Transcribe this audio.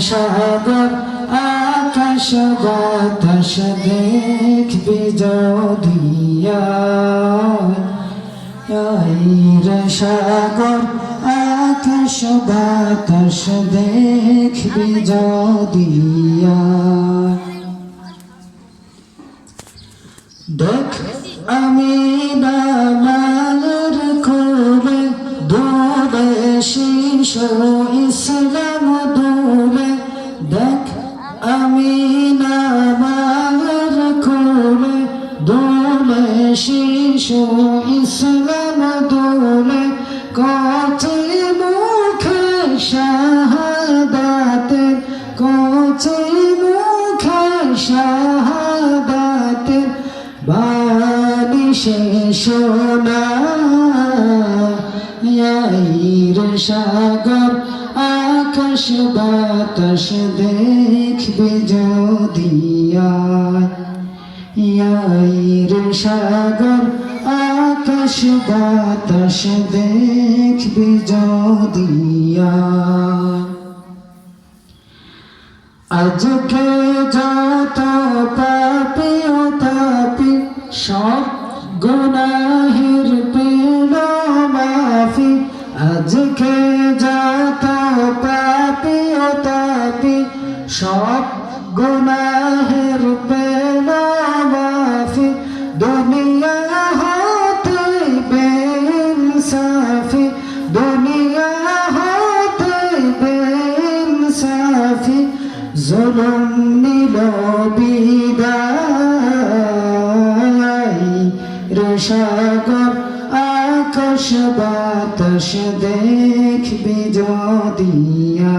সাগর, আকাশ বাতাস দেখবি যদিয়া সাগর, আকাশ বাতাস দেখবি যদিয়া দেখ আমি নামালের কোলে দূরে শিশু ইসলাম আমি নামালের কোলে দূরে শিশু ইসলাম দূরে কচি মুখে শাহাদাতের, কচি মুখে শাহাদাতের বাণী শোনা। রে সাগর আকাশ বাতাস দেখবি যদিয়া সাগর, আকাশ বাতাস দেখবি যদিয়া আজকে যত পাপি ও তাপি, সব গুনাহের পেল মাফি। আজকে সব গুনাহের মাফি দুনিয়া হতে দুনিয়া হতে বেইনসাফি, জুলুম বিদায়। রসাগর আকাশ বাতাস দেখবি যদিয়া